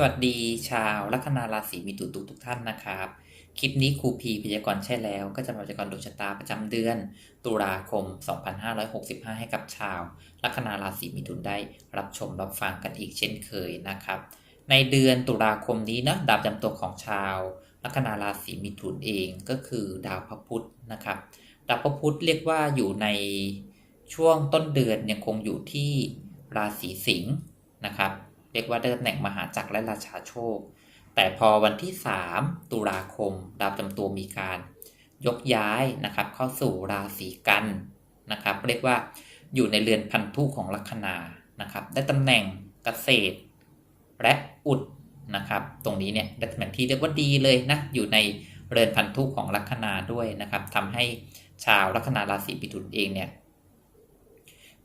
สวัสดีชาวลัคนาราศีมิถุนทุกทุกท่านนะครับ คลิปนี้ครูพีพยากรณ์ใช่แล้ว ก็จะมาพยากรณ์ดวงชะตาประจำเดือน ตุลาคม 2565 ให้กับชาวลัคนาราศีมิถุนได้รับชมรับฟังกันอีกเช่นเคยนะครับ ในเดือนตุลาคมนี้นะดาวประจำตัวของชาวลัคนาราศีมิถุนเองก็คือดาวพระพุธนะครับดาวพระพุธเรียกว่าอยู่ในช่วงต้นเดือนยังคงอยู่ที่ราศีสิงห์นะครับ รียกว่าได้ตำแหน่งมหาจักรและราชาโชค แต่พอวันที่ 3 ตุลาคม ดาวประจำตัวมีการยกย้ายนะครับเข้าสู่ราศีกันนะครับ เรียกว่าอยู่ในเรือนพันธุของลัคนานะครับ ได้ตำแหน่งเกษตรและอุดนะครับ ตรงนี้เนี่ยได้ตำแหน่งที่เรียกว่าดีเลยนะอยู่ในเรือนพันธุของลัคนาด้วยนะครับทำให้ชาวลัคนาราศีมิถุนเองเนี่ย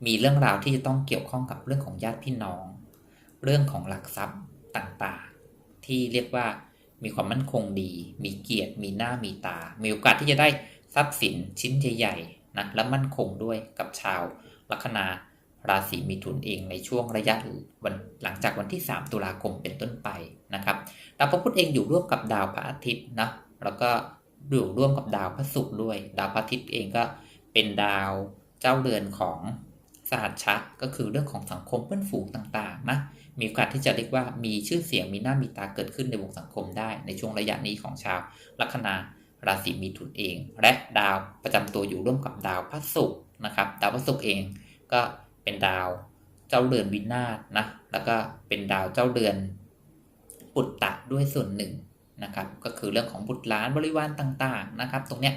มีเรื่องราวที่จะต้องเกี่ยวข้องกับเรื่องของญาติพี่น้อง เรื่องของหลักทรัพย์ต่างๆ ที่เรียกว่ามีความมั่นคงดี มีเกียรติ มีหน้ามีตา มีโอกาสที่จะได้ทรัพย์สินชิ้นใหญ่ๆนะและมั่นคงด้วยกับชาวลัคนาราศีมิถุนเองในช่วงระยะวันหลังจากวันที่ 3 ตุลาคมเป็นต้นไปนะครับดาวพระพุธเองอยู่ร่วมกับดาวพระอาทิตย์นะแล้วก็อยู่ร่วมกับดาวพระศุกร์ด้วย ดาวพระอาทิตย์เองก็เป็นดาวเจ้าเรือนของ สหัชชะก็คือเรื่องของสังคมเพื่อนฝูงต่างๆนะมีโอกาสที่จะเรียกว่ามีชื่อเสียงมีหน้ามีตาเกิดขึ้นในวงสังคมได้ ในช่วงระยะนี้ของชาวลัคนาราศีมิถุนเอง และดาวประจำตัวอยู่ร่วมกับดาวพระศุกร์นะครับ ดาวพระศุกร์เองก็เป็นดาวเจ้าเรือนวินาศนะแล้วก็เป็นดาวเจ้าเรือนปุตตะด้วยส่วนหนึ่งนะครับ ก็คือเรื่องของบุตรหลานบริวารต่างๆนะครับ ตรงเนี้ย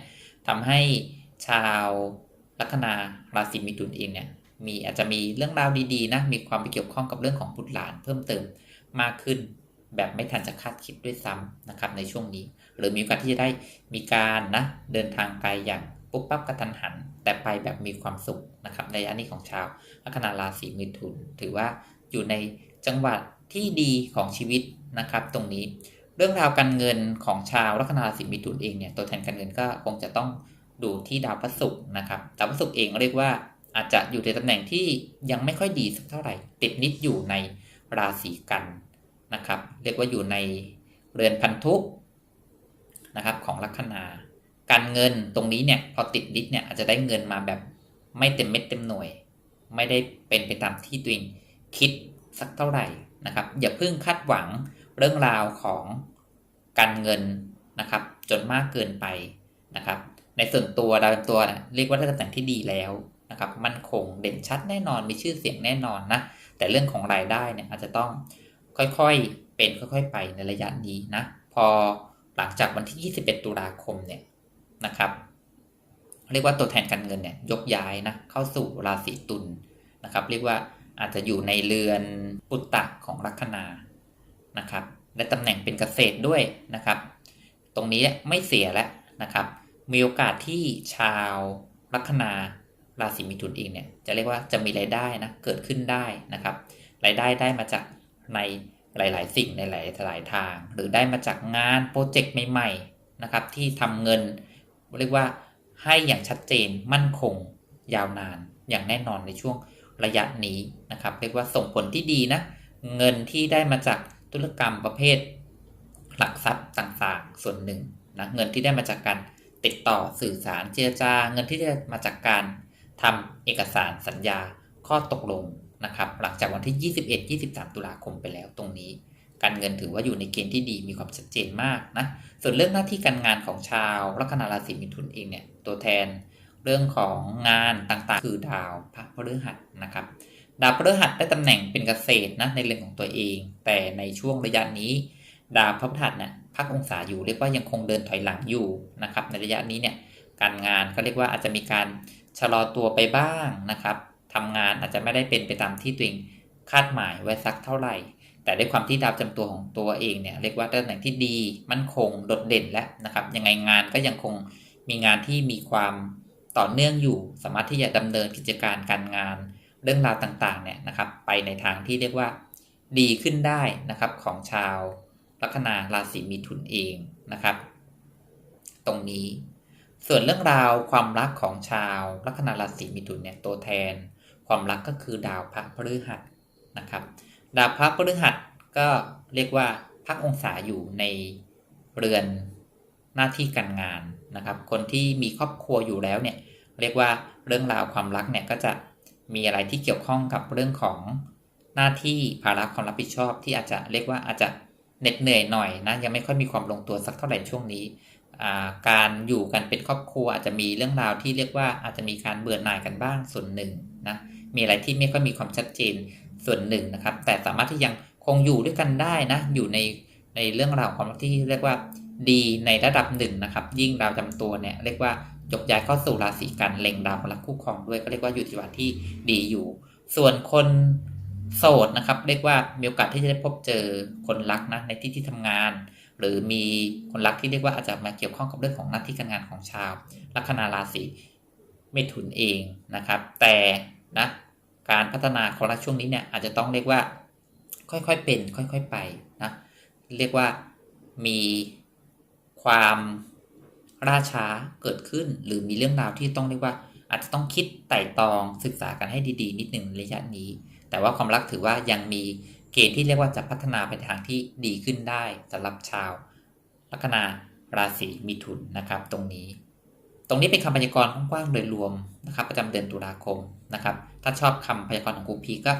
ทำให้ชาวลัคนาราศีมิถุนเองเนี่ย มีอาจจะมีเรื่องราวดีๆนะมีความไปเกี่ยวข้องกับเรื่องของบุตรหลานเพิ่มเติมมากขึ้น แบบไม่ทันจะคาดคิดด้วยซ้ำนะครับในช่วงนี้ หรือมีโอกาสที่จะได้มีการนะเดินทางไกลอย่างปุ๊บปั๊บกระทันหัน แต่ไปแบบมีความสุขนะครับในอันนี้ของชาวลัคนาราศีมิถุน ถือว่าอยู่ในจังหวัดที่ดีของชีวิตนะครับ ตรงนี้เรื่องราวการเงินของชาวลัคนาราศีมิถุนเองเนี่ยตัวแทนการเงินก็คงจะต้องดูที่ดาวพฤหัสนะครับดาวพฤหัสเองเรียกว่า อาจจะอยู่ในตำแหน่งที่ยังไม่ค่อยดีสักเท่าไหร่ ติดนิดอยู่ในราศีกันนะครับ เรียกว่าอยู่ในเรือนพันธุนะครับของลัคนา การเงินตรงนี้เนี่ยพอติดนิดเนี่ยอาจจะได้เงินมาแบบไม่เต็มเม็ดเต็มหน่วย ไม่ได้เป็นไปตามที่ตัวเองคิดสักเท่าไหร่นะครับ อย่าเพิ่งคาดหวังเรื่องราวของการเงินนะครับ จนมากเกินไปนะครับ ในส่วนตัวดาวตัวนะเรียกว่าได้ตำแหน่งที่ดีแล้ว นะครับมั่นคงเด่นชัดแน่นอนมีชื่อเสียงแน่นอนนะแต่เรื่องของรายได้เนี่ยอาจจะต้องค่อยๆเป็นค่อย ๆ ไปในระยะนี้นะพอหลังจากวันที่ 21 ตุลาคมเนี่ยนะครับ เรียกว่าตัวแทนการเงินเนี่ยยกย้ายนะเข้าสู่ราศีตุลนะครับ เรียกว่าอาจจะอยู่ในเรือนปุตตะของลัคนานะครับและตำแหน่งเป็นเกษตรด้วยนะครับ ตรงนี้ไม่เสียแล้วนะครับ มีโอกาสที่ชาวลัคนา ราศีมิถุนเองเนี่ยจะเรียกว่าจะมีรายได้นะเกิดขึ้นได้นะครับรายได้ได้มาจากในหลาย ๆ สิ่งในหลายหลายทาง หรือได้มาจากงานโปรเจกต์ใหม่ ๆ นะครับ ที่ทำเงินเรียกว่าให้อย่างชัดเจนมั่นคงยาวนานอย่างแน่นอนในช่วงระยะนี้นะครับ เรียกว่าส่งผลที่ดีนะเงินที่ได้มาจากธุรกรรมประเภท หลักทรัพย์ต่างๆ ส่วนหนึ่งนะเงินที่ได้มาจากการติดต่อสื่อสารเจรจา เงินที่ได้มาจากการ ทำเอกสารสัญญาข้อตกลงนะครับหลังจากวันที่ 21-23 ตุลาคมไปแล้วตรงนี้ การเงินถือว่าอยู่ในเกณฑ์ที่ดีมีความชัดเจนมากนะส่วนเรื่องหน้าที่การงานของชาวลัคนาราศีมิถุนเองเนี่ยตัวแทนเรื่องของงานต่างๆ คือดาวพระพฤหัสนะครับดาวพฤหัสได้ตำแหน่งเป็นเกษตรนะในเรื่องของตัวเอง แต่ในช่วงระยะนี้ ดาวพระพฤหัสเนี่ยพักองศาอยู่เรียกว่ายังคงเดินถอยหลังอยู่นะครับในระยะนี้เนี่ยการงานก็เรียกว่าอาจจะมีการ ชะลอตัวไปบ้างนะครับทำงานอาจจะไม่ได้เป็นไปตามที่ตัวเองคาดหมายไว้สักเท่าไหร่ แต่ด้วยความที่ดาวจำตัวของตัวเองเนี่ยเรียกว่าตำแหน่งที่ดี มั่นคงโดดเด่นแล้วนะครับ ยังไงงานก็ยังคงมีงานที่มีความต่อเนื่องอยู่ สามารถที่จะดำเนินกิจการการงานเรื่องราวต่างๆเนี่ยนะครับ ไปในทางที่เรียกว่าดีขึ้นได้นะครับของชาวลัคนาราศีมีถุนเองนะครับ ตรงนี้ ส่วนเรื่องราวความรักของชาวลัคนาราศีมิถุนเนี่ยตัวแทน ความรักก็คือดาวพระพฤหัสนะครับ ดาวพระพฤหัสก็เรียกว่าพักองศาอยู่ในเรือนหน้าที่การงานนะครับ คนที่มีครอบครัวอยู่แล้วเนี่ยเรียกว่าเรื่องราวความรักเนี่ยก็จะมีอะไรที่เกี่ยวข้องกับเรื่องของหน้าที่ภาระความรับผิดชอบที่อาจจะเรียกว่าอาจจะเหน็ดเหนื่อยหน่อยนะยังไม่ค่อยมีความลงตัวสักเท่าไหร่ช่วงนี้ การอยู่กันเป็นครอบครัวอาจจะมีเรื่องราวที่เรียกว่าอาจจะมีการเบื่อหน่ายกันบ้างส่วนหนึ่งนะมีอะไรที่ไม่ค่อยมีความชัดเจนส่วนหนึ่งนะครับ แต่สามารถที่ยังคงอยู่ด้วยกันได้นะอยู่ในในเรื่องราวความรักที่เรียกว่าดีในระดับหนึ่งนะครับ ยิ่งดาวจำตัวเนี่ยเรียกว่ายกย้ายเข้าสู่ราศีกันเล็งดาวคนรักคู่ครองด้วยก็เรียกว่าอยู่ที่วันที่ดีอยู่ ส่วนคนโสดนะครับ เรียกว่ามีโอกาสที่จะได้พบเจอคนรักนะในที่ที่ทำงาน หรือมีคนรักที่เรียกว่าอาจจะมาเกี่ยวข้องกับเรื่องของหน้าที่การงานของชาวลัคนาราศีเมถุนเองนะครับ แต่นะการพัฒนาของรักช่วงนี้เนี่ยอาจจะต้องเรียกว่าค่อยๆเป็น ค่อยๆไปนะเรียกว่ามีความล่าช้าเกิดขึ้น หรือมีเรื่องราวที่ต้องเรียกว่า อาจจะต้องคิดไต่ตองศึกษากันให้ดีๆ นิดหนึ่งในระยะนี้ แต่ว่าความรักถือว่ายังมี เกณฑ์ที่เรียกว่าจะพัฒนาไปทางที่ดีขึ้นได้สำหรับชาว ลัคนาราศีมิถุนนะครับ ตรงนี้ ตรงนี้เป็นคำพยากรณ์กว้างๆโดยรวมนะครับ ประจำเดือนตุลาคมนะครับ ถ้าชอบคำพยากรณ์ของครูพีก็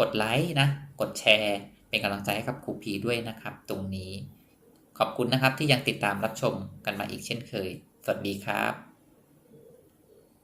กดไลค์นะ กดแชร์ เป็นกำลังใจให้กับครูพีด้วยนะครับ ตรงนี้ ขอบคุณนะครับที่ยังติดตามรับชมกันมาอีกเช่นเคย สวัสดีครับ